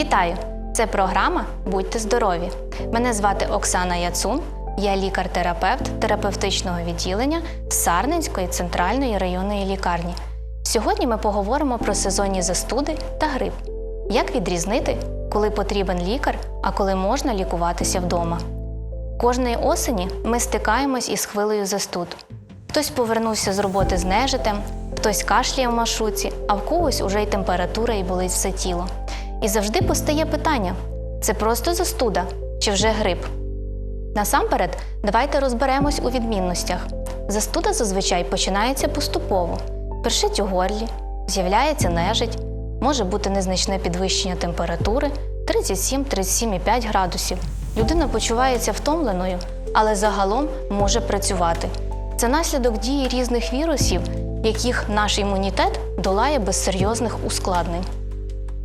Вітаю! Це програма Будьте здорові. Мене звати Оксана Яцун. Я лікар-терапевт терапевтичного відділення Сарненської центральної районної лікарні. Сьогодні ми поговоримо про сезонні застуди та грип. Як відрізнити, коли потрібен лікар, а коли можна лікуватися вдома. Кожної осені ми стикаємось із хвилею застуд. Хтось повернувся з роботи з нежитем, хтось кашляє в маршрутці, а в когось уже й температура і болить все тіло. І завжди постає питання: це просто застуда чи вже грип? Насамперед, давайте розберемось у відмінностях. Застуда зазвичай починається поступово. Першить у горлі, з'являється нежить, може бути незначне підвищення температури 37-37,5 градусів. Людина почувається втомленою, але загалом може працювати. Це наслідок дії різних вірусів, яких наш імунітет долає без серйозних ускладнень.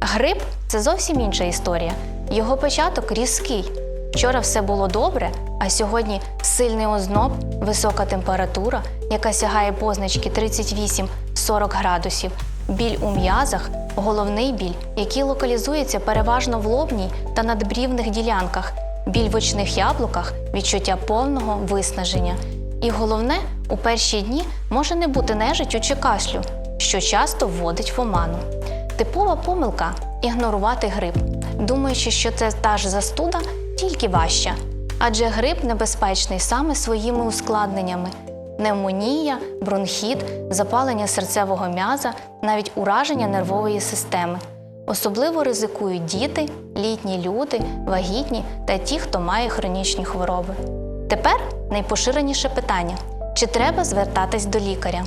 Грип це зовсім інша історія. Його початок різкий. Вчора все було добре, а сьогодні сильний озноб, висока температура, яка сягає позначки 38-40 градусів, біль у м'язах, головний біль, який локалізується переважно в лобній та надбрівних ділянках, біль в очних яблуках, відчуття повного виснаження. І головне, у перші дні може не бути нежиттю чи кашлю, що часто вводить в оману. Типова помилка ігнорувати грип, думаючи, що це та ж застуда, тільки важча. Адже грип небезпечний саме своїми ускладненнями: пневмонія, бронхіт, запалення серцевого м'яза, навіть ураження нервової системи. Особливо ризикують діти, літні люди, вагітні та ті, хто має хронічні хвороби. Тепер найпоширеніше питання: чи треба звертатись до лікаря?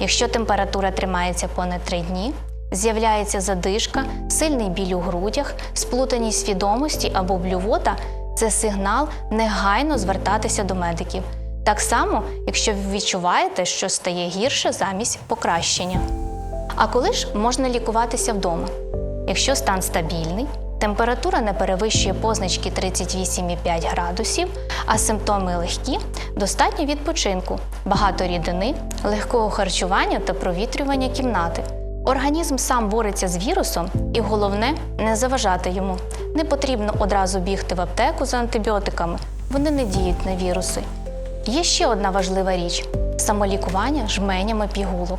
Якщо температура тримається понад 3 дні, з'являється задишка, сильний біль у грудях, сплутаність свідомості або блювота це сигнал негайно звертатися до медиків. Так само, якщо ви відчуваєте, що стає гірше замість покращення. А коли ж можна лікуватися вдома? Якщо стан стабільний, температура не перевищує позначки 38,5 градусів, а симптоми легкі, достатньо відпочинку, багато рідини, легкого харчування та провітрювання кімнати. Організм сам бореться з вірусом, і головне не заважати йому. Не потрібно одразу бігти в аптеку за антибіотиками, вони не діють на віруси. Є ще одна важлива річ самолікування жменями пігулок.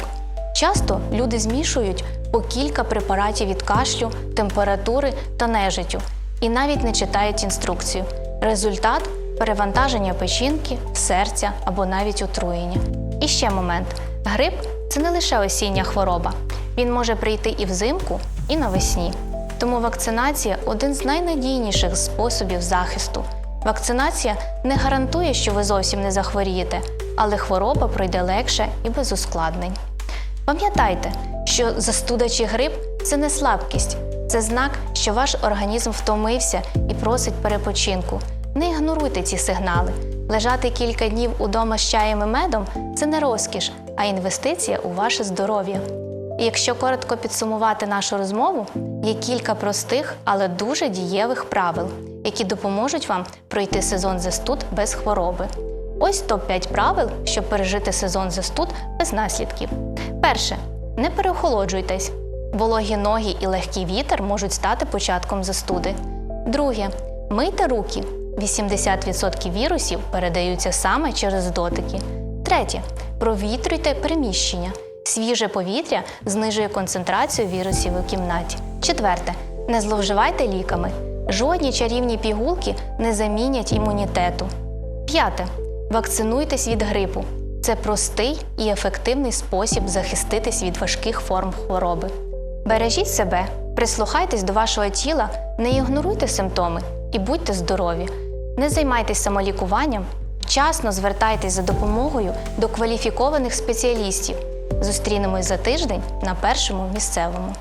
Часто люди змішують по кілька препаратів від кашлю, температури та нежиттю і навіть не читають інструкцію. Результат перевантаження печінки, серця або навіть отруєння. І ще момент: грип це не лише осіння хвороба. Він може прийти і взимку, і навесні. Тому вакцинація один з найнадійніших способів захисту. Вакцинація не гарантує, що ви зовсім не захворієте, але хвороба пройде легше і без ускладнень. Пам'ятайте, що застуда чи грип це не слабкість, це знак, що ваш організм втомився і просить перепочинку. Не ігноруйте ці сигнали. Лежати кілька днів удома з чаєм і медом це не розкіш, а інвестиція у ваше здоров'я. Якщо коротко підсумувати нашу розмову, є кілька простих, але дуже дієвих правил, які допоможуть вам пройти сезон застуд без хвороби. Ось топ-5 правил, щоб пережити сезон застуд без наслідків. Перше. Не переохолоджуйтесь. Вологі ноги і легкий вітер можуть стати початком застуди. Друге. Мийте руки. 80% вірусів передаються саме через дотики. Третє. Провітрюйте приміщення. Свіже повітря знижує концентрацію вірусів у кімнаті. Четверте. Не зловживайте ліками. Жодні чарівні пігулки не замінять імунітету. П'яте. Вакцинуйтесь від грипу. Це простий і ефективний спосіб захиститись від важких форм хвороби. Бережіть себе, прислухайтесь до вашого тіла, не ігноруйте симптоми і будьте здорові. Не займайтесь самолікуванням, вчасно звертайтесь за допомогою до кваліфікованих спеціалістів. Зустрінемось за тиждень на першому місцевому.